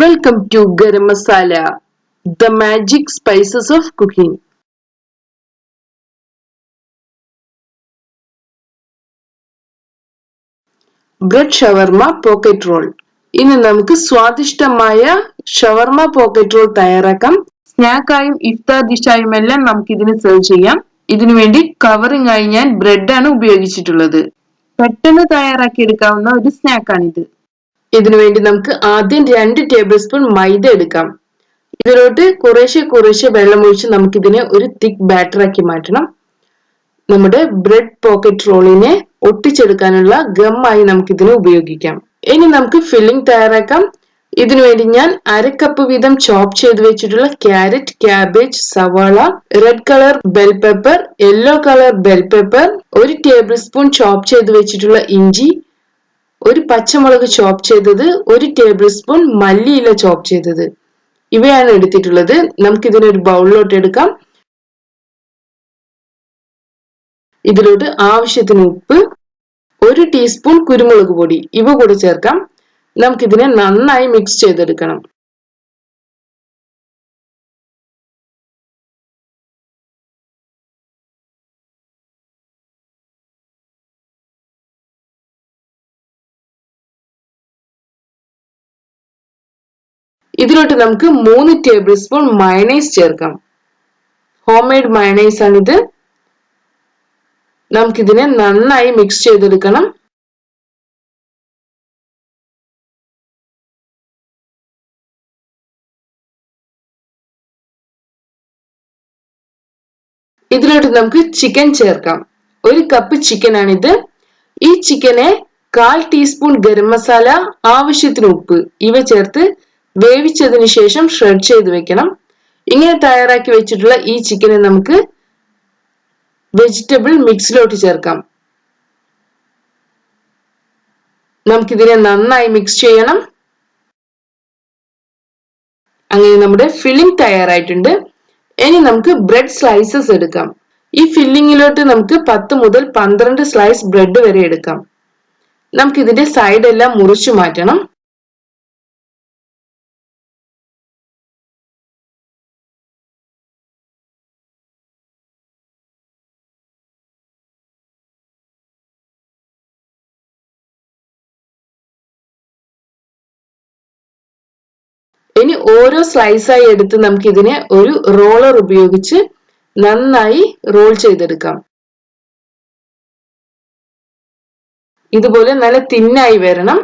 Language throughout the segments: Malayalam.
Welcome to garam masala the magic spices of cooking bread shawarma pocket roll ഇനി നമുക്ക് സ്വാദിഷ്ടമായ ഷവർമ പോക്കറ്റ് റോൾ തയ്യാറാക്കാം. സ്നാക്കായും ഇഫ്താർ ഡിഷായും എല്ലാം നമുക്ക് ഇതിന് സെർവ് ചെയ്യാം. ഇതിനു വേണ്ടി കവറിംഗ് ആയി ഞാൻ ബ്രെഡാണ് ഉപയോഗിച്ചിട്ടുള്ളത്. പെട്ടെന്ന് തയ്യാറാക്കി എടുക്കാവുന്ന ഒരു സ്നാക്കാണിത് ഇതിനു വേണ്ടി നമുക്ക് ആദ്യം രണ്ട് ടേബിൾ സ്പൂൺ മൈദ എടുക്കാം. ഇതിലോട്ട് കുറേശ്ശെ കുറേശ്ശെ വെള്ളം ഒഴിച്ച് നമുക്കിതിനെ ഒരു തിക്ക് ബാറ്റർ ആക്കി മാറ്റണം. നമ്മുടെ ബ്രെഡ് പോക്കറ്റ് റോളിനെ ഒട്ടിച്ചെടുക്കാനുള്ള ഗമ്മായി നമുക്കിതിനെ ഉപയോഗിക്കാം. ഇനി നമുക്ക് ഫില്ലിംഗ് തയ്യാറാക്കാം. ഇതിനുവേണ്ടി ഞാൻ അര കപ്പ് വീതം ചോപ്പ് ചെയ്ത് വെച്ചിട്ടുള്ള ക്യാരറ്റ് ക്യാബേജ് സവാള red colour bell pepper yellow colour bell pepper ഒരു ടേബിൾ സ്പൂൺ ചോപ്പ് ചെയ്ത് വെച്ചിട്ടുള്ള ഇഞ്ചി ഒരു പച്ചമുളക് ചോപ്പ് ചെയ്തത് ഒരു ടേബിൾ സ്പൂൺ മല്ലിയില ചോപ്പ് ചെയ്തത്. ഇവയാണ് എടുത്തിട്ടുള്ളത്. നമുക്ക് ഇതിനൊരു ബൗളിലോട്ട് എടുക്കാം. ഇതിലോട്ട് ആവശ്യത്തിന് ഉപ്പ് ഒരു ടീസ്പൂൺ കുരുമുളക് പൊടി. ഇവ കൂടെ ചേർക്കാം. നമുക്കിതിനെ നന്നായി മിക്സ് ചെയ്തെടുക്കണം. ഇതിലോട്ട് നമുക്ക് മൂന്ന് ടേബിൾ സ്പൂൺ മയണൈസ് ചേർക്കാം. ഹോം മെയ്ഡ് മയണൈസ് ആണിത്. നമുക്കിതിനെ നന്നായി മിക്സ് ചെയ്തെടുക്കണം. ഇതിലോട്ട് നമുക്ക് ചിക്കൻ ചേർക്കാം. ഒരു കപ്പ് ചിക്കൻ ആണിത്. ഈ ചിക്കനെ കാൽ ടീസ്പൂൺ ഗരം മസാല ആവശ്യത്തിന് ഉപ്പ് ഇവ ചേർത്ത് വേവിച്ചതിന് ശേഷം ഷ്രെഡ് ചെയ്ത് വെക്കണം. ഇങ്ങനെ തയ്യാറാക്കി വെച്ചിട്ടുള്ള ഈ ചിക്കനെ നമുക്ക് വെജിറ്റബിൾ മിക്സിലോട്ട് ചേർക്കാം. നമുക്കിതിനെ നന്നായി മിക്സ് ചെയ്യണം. അങ്ങനെ നമ്മുടെ ഫില്ലിംഗ് തയ്യാറായിട്ടുണ്ട്. ഇനി നമുക്ക് ബ്രെഡ് സ്ലൈസസ് എടുക്കാം. ഈ ഫില്ലിങ്ങിലോട്ട് നമുക്ക് പത്ത് മുതൽ പന്ത്രണ്ട് സ്ലൈസ് ബ്രെഡ് വരെ എടുക്കാം. നമുക്കിതിന്റെ സൈഡ് എല്ലാം മുറിച്ചു മാറ്റണം. ഇനി ഓരോ സ്ലൈസായി എടുത്ത് നമുക്ക് ഇതിനെ ഒരു റോളർ ഉപയോഗിച്ച് നന്നായി റോൾ ചെയ്തെടുക്കാം. ഇതുപോലെ നല്ല തിന്നായി വരണം.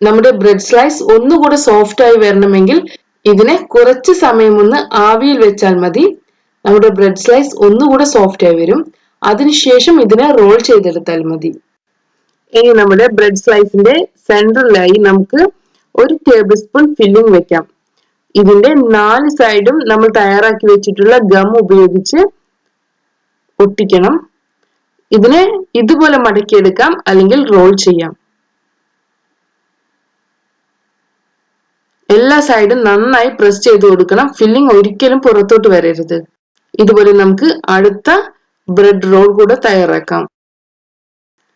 നമ്മുടെ ബ്രെഡ് സ്ലൈസ് ഒന്നുകൂടെ സോഫ്റ്റ് ആയി വരണമെങ്കിൽ ഇതിനെ കുറച്ച് സമയം ഒന്ന് ആവിയിൽ വെച്ചാൽ മതി. നമ്മുടെ ബ്രെഡ് സ്ലൈസ് ഒന്നുകൂടെ സോഫ്റ്റ് ആയി വരും. അതിനുശേഷം ഇതിനെ റോൾ ചെയ്തെടുത്താൽ മതി. ഇനി നമ്മുടെ ബ്രെഡ് സ്ലൈസിന്റെ സെൻട്രലായി നമുക്ക് ഒരു ടേബിൾ സ്പൂൺ ഫില്ലിംഗ് വെക്കാം. ഇതിന്റെ നാല് സൈഡും നമ്മൾ തയ്യാറാക്കി വെച്ചിട്ടുള്ള ഗം ഉപയോഗിച്ച് ഒട്ടിക്കണം. ഇതിനെ ഇതുപോലെ മടക്കിയെടുക്കാം അല്ലെങ്കിൽ റോൾ ചെയ്യാം. എല്ലാ സൈഡും നന്നായി പ്രസ് ചെയ്ത് കൊടുക്കണം. ഫില്ലിംഗ് ഒരിക്കലും പുറത്തോട്ട് വരരുത്. ഇതുപോലെ നമുക്ക് അടുത്ത ബ്രെഡ് റോൾ കൂടെ തയ്യാറാക്കാം.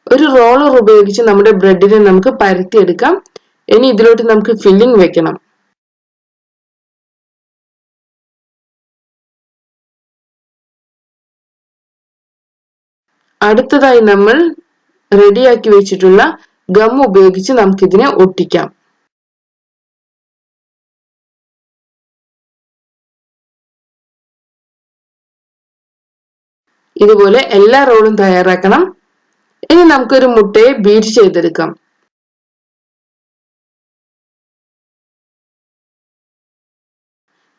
ഒരു റോളർ ഉപയോഗിച്ച് നമ്മുടെ ബ്രെഡിനെ നമുക്ക് പരത്തിയെടുക്കാം. ഇനി ഇതിലോട്ട് നമുക്ക് ഫില്ലിംഗ് വെക്കണം. അടുത്തതായി നമ്മൾ റെഡിയാക്കി വെച്ചിട്ടുള്ള ഗം ഉപയോഗിച്ച് നമുക്കിതിനെ ഒട്ടിക്കാം. ഇതുപോലെ എല്ലാ റോളും തയ്യാറാക്കണം. ഇനി നമുക്കൊരു മുട്ടയെ ബീറ്റ് ചെയ്തെടുക്കാം.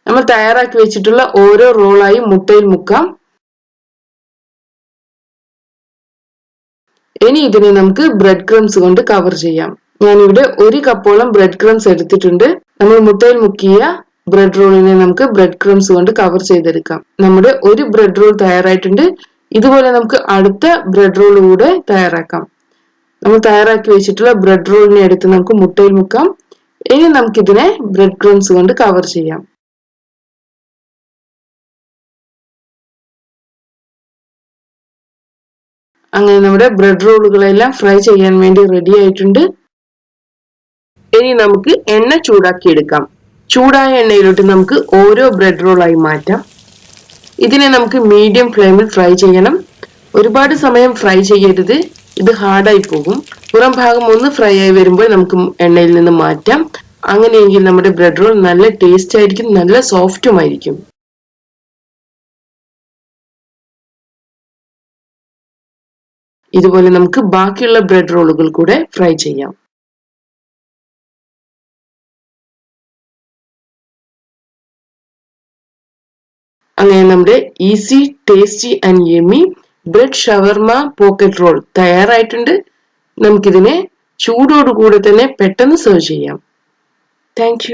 നമ്മൾ തയ്യാറാക്കി വെച്ചിട്ടുള്ള ഓരോ റോളായി മുട്ടയിൽ മുക്കാം. ഇനി ഇതിനെ നമുക്ക് ബ്രെഡ് ക്രംസ് കൊണ്ട് കവർ ചെയ്യാം. ഞാനിവിടെ ഒരു കപ്പോളം ബ്രെഡ് ക്രംസ് എടുത്തിട്ടുണ്ട്. നമ്മൾ മുട്ടയിൽ മുക്കിയ ബ്രെഡ് റോളിനെ നമുക്ക് ബ്രെഡ് ക്രംസ് കൊണ്ട് കവർ ചെയ്തെടുക്കാം. നമ്മുടെ ഒരു ബ്രെഡ് റോൾ തയ്യാറായിട്ടുണ്ട്. ഇതുപോലെ നമുക്ക് അടുത്ത ബ്രെഡ് റോൾ കൂടെ തയ്യാറാക്കാം. നമ്മൾ തയ്യാറാക്കി വെച്ചിട്ടുള്ള ബ്രെഡ് റോളിനെ എടുത്ത് നമുക്ക് മുട്ടയിൽ മുക്കാം. ഇനി നമുക്കിതിനെ ബ്രെഡ് ക്രംസ് കൊണ്ട് കവർ ചെയ്യാം. അങ്ങനെ നമ്മുടെ ബ്രെഡ് റോളുകളെല്ലാം ഫ്രൈ ചെയ്യാൻ വേണ്ടി റെഡി ആയിട്ടുണ്ട്. ഇനി നമുക്ക് എണ്ണ ചൂടാക്കി എടുക്കാം ചൂടായ എണ്ണയിലോട്ട് നമുക്ക് ഓരോ ബ്രെഡ് റോളായി മാറ്റാം. ഇതിനെ നമുക്ക് മീഡിയം ഫ്ലെയിമിൽ ഫ്രൈ ചെയ്യണം. ഒരുപാട് സമയം ഫ്രൈ ചെയ്യരുത്. ഇത് ഹാർഡായി പോകും. പുറം ഭാഗം ഒന്ന് ഫ്രൈ ആയി വരുമ്പോൾ നമുക്ക് എണ്ണയിൽ നിന്ന് മാറ്റാം. അങ്ങനെയെങ്കിൽ നമ്മുടെ ബ്രെഡ് റോൾ നല്ല ടേസ്റ്റ് ആയിരിക്കും നല്ല സോഫ്റ്റുമായിരിക്കും ഇതുപോലെ നമുക്ക് ബാക്കിയുള്ള ബ്രെഡ് റോളുകൾ കൂടെ ഫ്രൈ ചെയ്യാം. അങ്ങനെ നമ്മുടെ easy tasty and yummy bread shawarma pocket roll തയ്യാറായിട്ടുണ്ട്. നമുക്കിതിനെ ചൂടോടുകൂടെ തന്നെ പെട്ടെന്ന് സെർവ് ചെയ്യാം. താങ്ക്